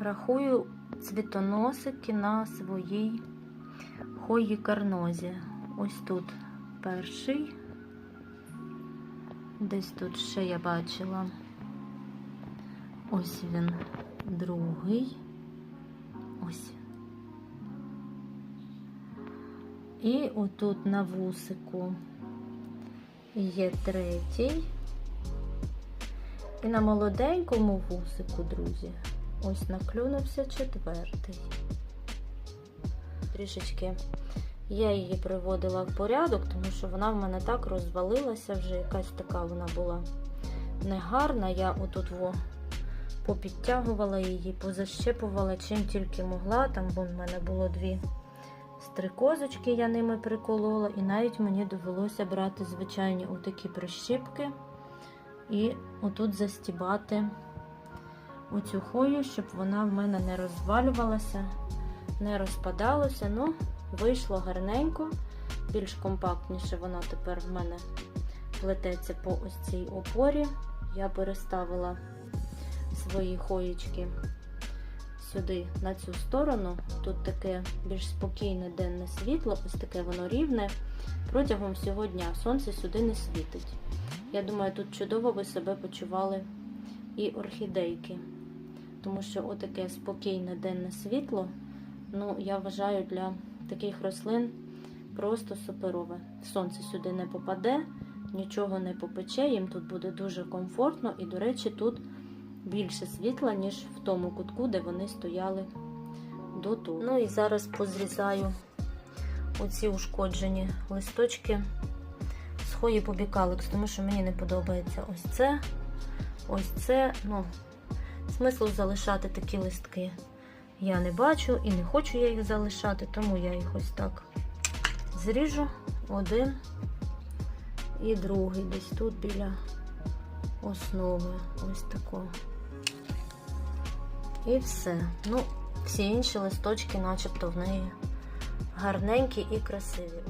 Рахую цвітоносики на своїй хої карнозі. Ось тут перший. Десь тут ще я бачила. Ось він другий. Ось. І отут на вусику є третій. І на молоденькому вусику, друзі, ось наклюнувся четвертий. Трішечки я її приводила в порядок, тому що вона в мене так розвалилася, вже якась така вона була негарна. Я отут во попідтягувала її, позащепувала чим тільки могла. Там вон, в мене було дві стрикозочки, я ними приколола, і навіть мені довелося брати звичайні отакі прищіпки і отут застібати оцю хою, щоб вона в мене не розвалювалася, не розпадалася. Ну, вийшло гарненько, більш компактніше воно тепер в мене плететься по ось цій опорі. Я переставила свої хоєчки сюди, на цю сторону. Тут таке більш спокійне денне світло, ось таке воно рівне. Протягом всього дня сонце сюди не світить. Я думаю, тут чудово ви себе почували і орхідейки. Тому що отаке спокійне денне світло, ну, я вважаю, для таких рослин просто суперове. Сонце сюди не попаде, нічого не попече, їм тут буде дуже комфортно і, до речі, тут більше світла, ніж в тому кутку, де вони стояли до того. Ну і зараз позрізаю оці ушкоджені листочки з хої побікаликс, тому що мені не подобається ось це, ось це. Ну, смислу залишати такі листки я не бачу і не хочу я їх залишати, тому я їх ось так зріжу один і другий, десь тут біля основи. Ось тако. І все. Ну, всі інші листочки, начебто, в неї гарненькі і красиві.